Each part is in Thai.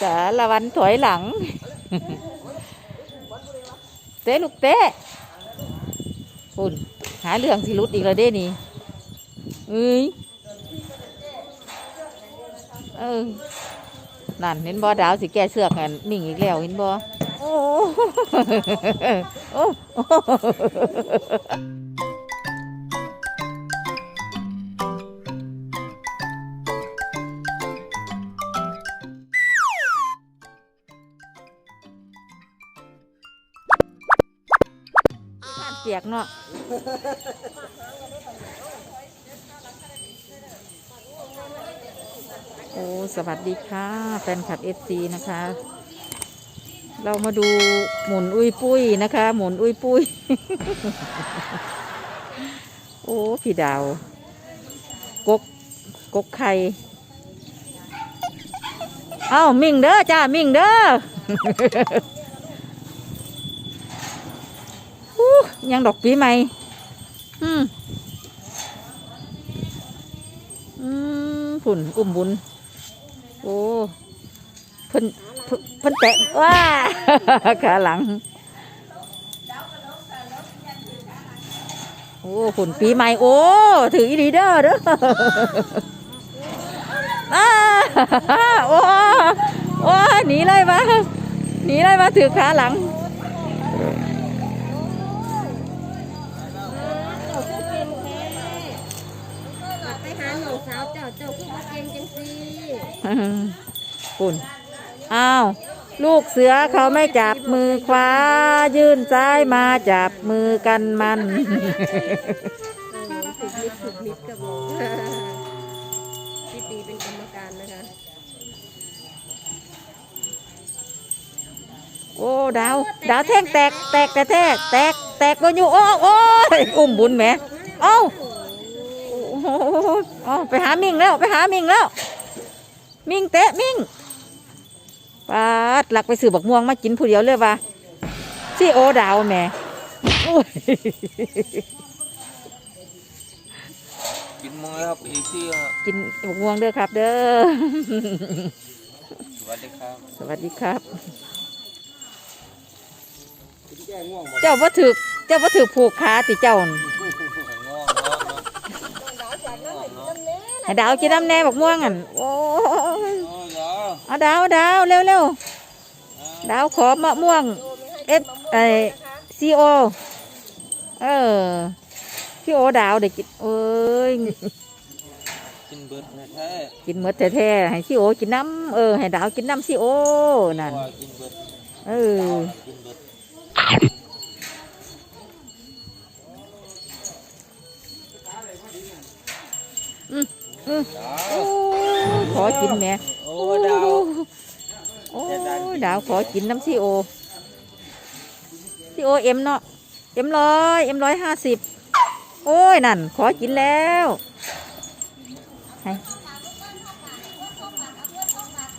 สารวันถอยหลัง เตะลูกเตะคุณหาเรื่องสิรุดอีกแล้วเด้นี่เอ้ยเออนั่นเห็นบ่ดาวสิแก้เสือกกันมิ่งอีกแล้วเห็นบ่โอ้โอ้ เนาะโอ้สวัสดีค่ะ แฟนคลับเอฟซีนะคะ เรามาดูหมุนอุ้ยปุ้ยนะคะ หมุนอุ้ยปุ้ย โอ้พี่ดาวกกกกไข่เอ้า มิ่งเด้อจ้า มิ่งเด้อ อู้ ยังดอกปีใหม่ อืมอืมผุ่นอุ้มบุญ โอ้เพิ่นเพิ่นแตะว้าขาหลัง โอ้ผุ่นปีใหม่ โอ้ถืออีดีเด้อเด้ออ้าโอ้โอ้หนีเลยมาหนีเลยมาถือขาหลัง เจ้าเจ้าคือบ่เก่งจังซี่ปุ่นอ้าวลูกเสือเขาไม่จับมือขวา ยื่นซ้ายมาจับมือกันมัน เออถูกมิดถูกมิดกับผมพี่ตีเป็นกรรมการนะคะโอ้ดาวดาวแท่งแตกแตกแต่แทกแตกแตกก็อยู่โอ้โอ้ยอุ้มบุญแหมเอ้า โอ้โหเอ้าไปหามิงแล้วไปหามิงแล้ว มิงเตะมิงปาดหลักไปสื่อบักม่วงมากินผู้เดียวเลยว่ะซี่โอดาวแม่โอ้ยกินม่วยครับอีกที่ครับกินบักม่วงเด้อครับ เด้อสวัสดีครับ สวัสดีครับเจ้าว่าถือเจ้าว่าถือผูกขาติเจ้า งให้ดาวกินน้ำแน่บักม่วงอะโอ้ยโอ้ยเดี๋ยวเอาดาวดาวเร็วเร็วดาวขอมะม่วงเอฟไอซีโอเออพี่โอดาวเด็กกินเอ้ยกินเบิดแท้กินหมดแท้ๆให้ซีโอกินน้ำเออให้ดาวกินน้ำซีโอนั่นว่ากินเบิดเออ อืมอืมดาโอ้วยขอกินแหม่โอ้ดาวโอ้ยดาวขอกินน้ำซีโอซีโอเอ็มเนาะเอ็มร้อยเอ็มร้อยห้าสิบโอ้ยนั่น ขอกินแล้วให้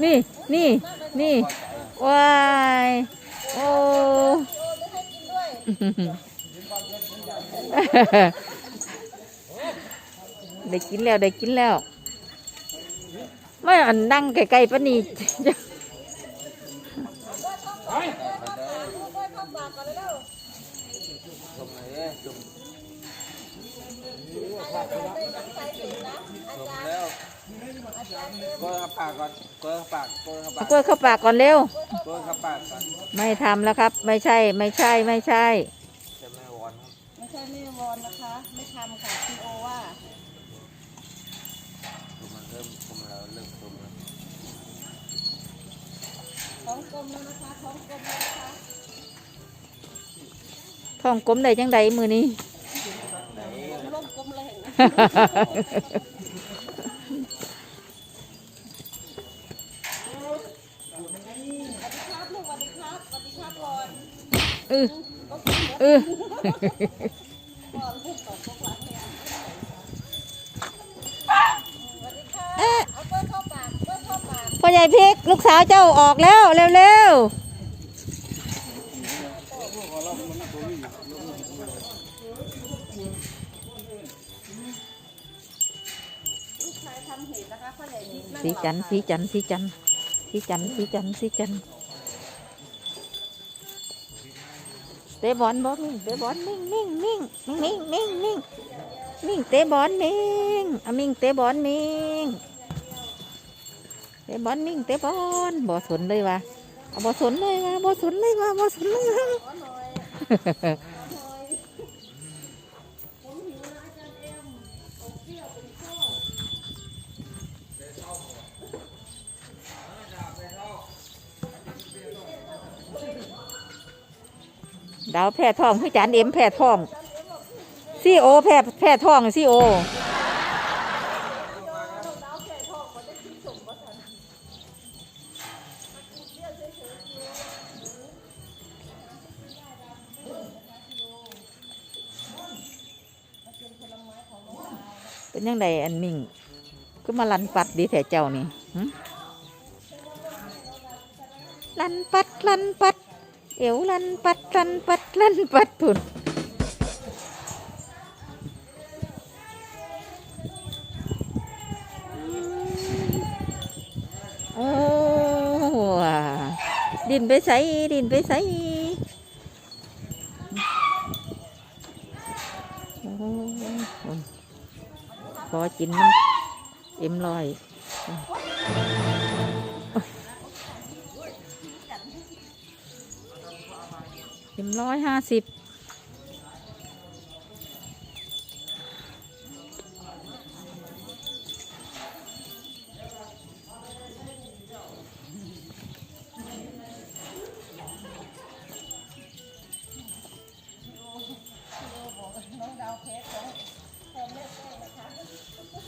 นี่นี่นี่ว้ายโอ้ ได้กินแล้วได้กินแล้วไม่อันนั่งไกลๆปะนี่ชมเลยชมชมแล้วก็ขับปากก่อนก็ขับปากก็ขับเอาปากกล้วยเข้าปากก่อนเร็วก็ขับปากก่อนไม่ทำแล้วครับ ไม่ใช่ ไม่ใช่ ไม่ใช่ จะไม่วอนครับ ไม่ใช่ไม่วอนนะคะ ไม่ทำค่ะพี่โอว่า ดูมันเริ่มชมแล้วเริ่มชมแล้ว ท้องก ลมแล้วนะคะท้องกลมแล้วนะคะท้องกลมได้จังใดมือนี้ไหนล่มกลมเลยเห็นไหมครับลูกสวัสดีครับสวัสดีครับก่อนเออเออก่อนพูดก่อนพวกหลังเนี่ย พ่อใหญ่พริกลูกสาวเจ้าออกแล้วเร็วๆสีจันทร์สีจันทร์สีจันทร์สีจันทร์สีจันทร์สีจันทร์เตะบอลบอลเตะบอลนิ่งนิ่งนิ่งนิ่งนิ่งนิ่งนิ่งเตะบอลนิ่งอะมิงเตะบอลนิ่ง เตะบอลนิ่งเตะบอลบ่สนเลยว่ะเอาบ่สนเลยว่ะบ่สนเลยว่ะบ่สนเลยว่ะดาวแพร่ทองคือจานเอ็มแพร่ทองซีโอแพร่แพร่ทองซีโอ เป็นยังไงอันมิงก็มาลันปัดดีแท้เจ้านี่หึลันปัดลันปัด เอวลันปัดลันปัดลันปัดพุ่นโอ้ว่ะดินไปใส่ดินไปใส่โอ้ พอกินน้ำเอ็มลอยเอ็มร้อยห้าสิบ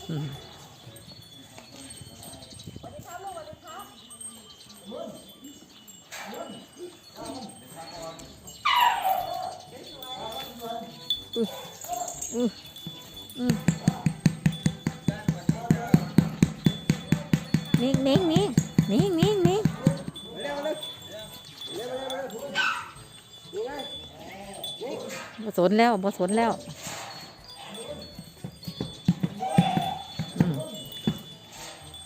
อืมอืมนิ่งนิ่งนิ่งนิ่งนิ่งนิ่งบ่สนแล้วบ่สนแล้ว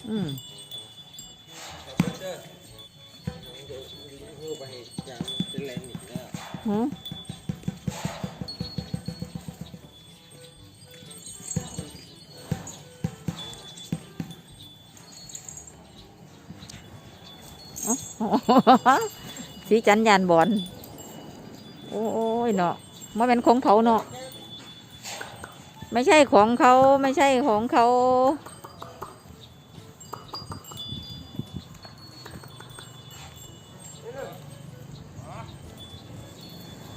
อืมรูปไปอย่างเป็นแรงหนีนะหือเอ้าสีจันยานบอลโอ้ยเนาะมันเป็นของเขาเนาะ ไม่ใช่ของเขาไม่ใช่ของเขา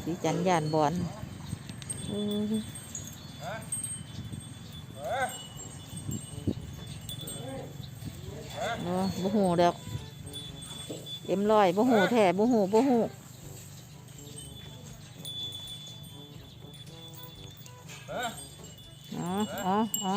สีจันยานบอลเนาะบ่หูเดอกเอ็มลอยบ่หูแท้บ่หูบ่หูอ๋ออ๋ออ๋อ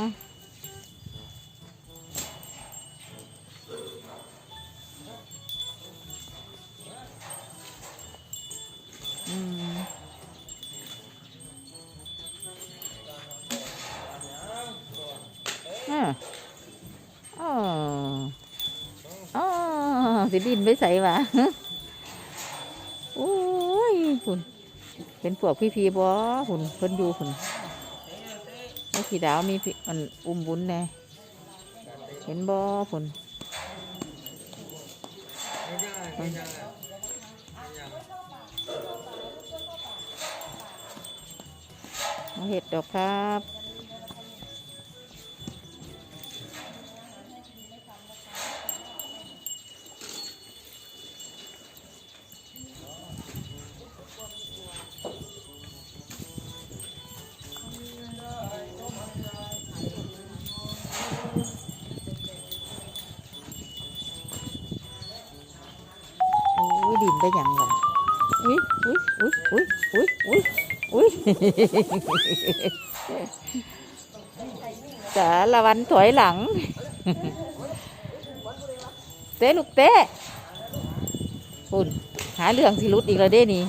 สินไปใส่วะโอ้ยคุณเป็นพวกพี่ๆบ่คุณเพิ่นอยู่คุณไอ้พี่ดาวมีพี่อันอุ้มบุญแน่เห็นบ่ผลไม่ได้ไม่ได้มาเห็ดดอกครับ อ้ยดินไปหยังวะอุ้ยอุ้ยอุ้ยอุ้ยอุ้ยอุ้ยอุ้ยสารวันถอยหลัง เต้ลูกเต้คุณหาเรื่องสิรุดอีกแล้วเด้นี่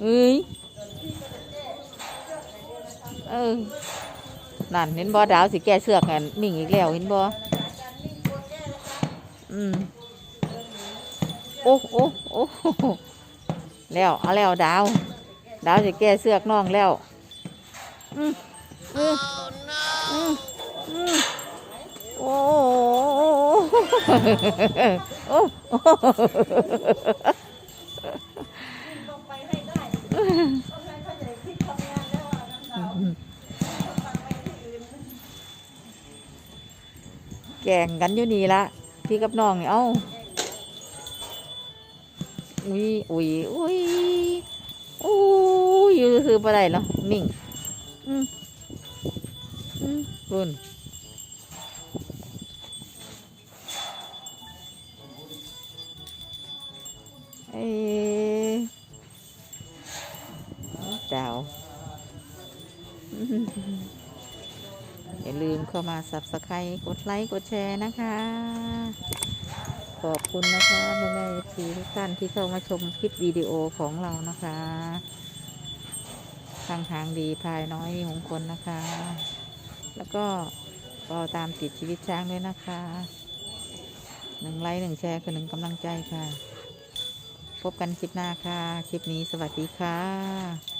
เอ้ยเออนั่นเห็นบ่ดาวสิแก้เสือกกันมิ่งอีกแล้วเห็นบ่อืม โอ้โอ้โอ้แล้วเอาแล้วดาว ดาวจะแก้เสือกน้องแล้วอืมอืมอืมอืมโอ้โอ้โอ้แก่งกันอยู่นี่ละพี่กับน้องนี่เอ้า อุ้ยอุ้ยอุ้ยอุ้ยอยู่คือปะไรแล้วนิ่งอืมอืมบุญเอ้ยดาวอย่าลืมเข้ามา subscribe กดไลค์ กดแชร์นะคะ ขอบคุณนะคะแม่แม่ทีทุกท่านที่เข้ามาชมคลิปวิดีโอของเรานะคะทางทางดีพายน้อยมีงคลนะคะ แล้วก็ก็ตามติดชีวิตช้างด้วยนะคะหนึ่งไลค์หนึ่งแชร์คือหนึ่งกำลังใจค่ะ พบกันคลิปหน้าค่ะ คลิปนี้สวัสดีค่ะ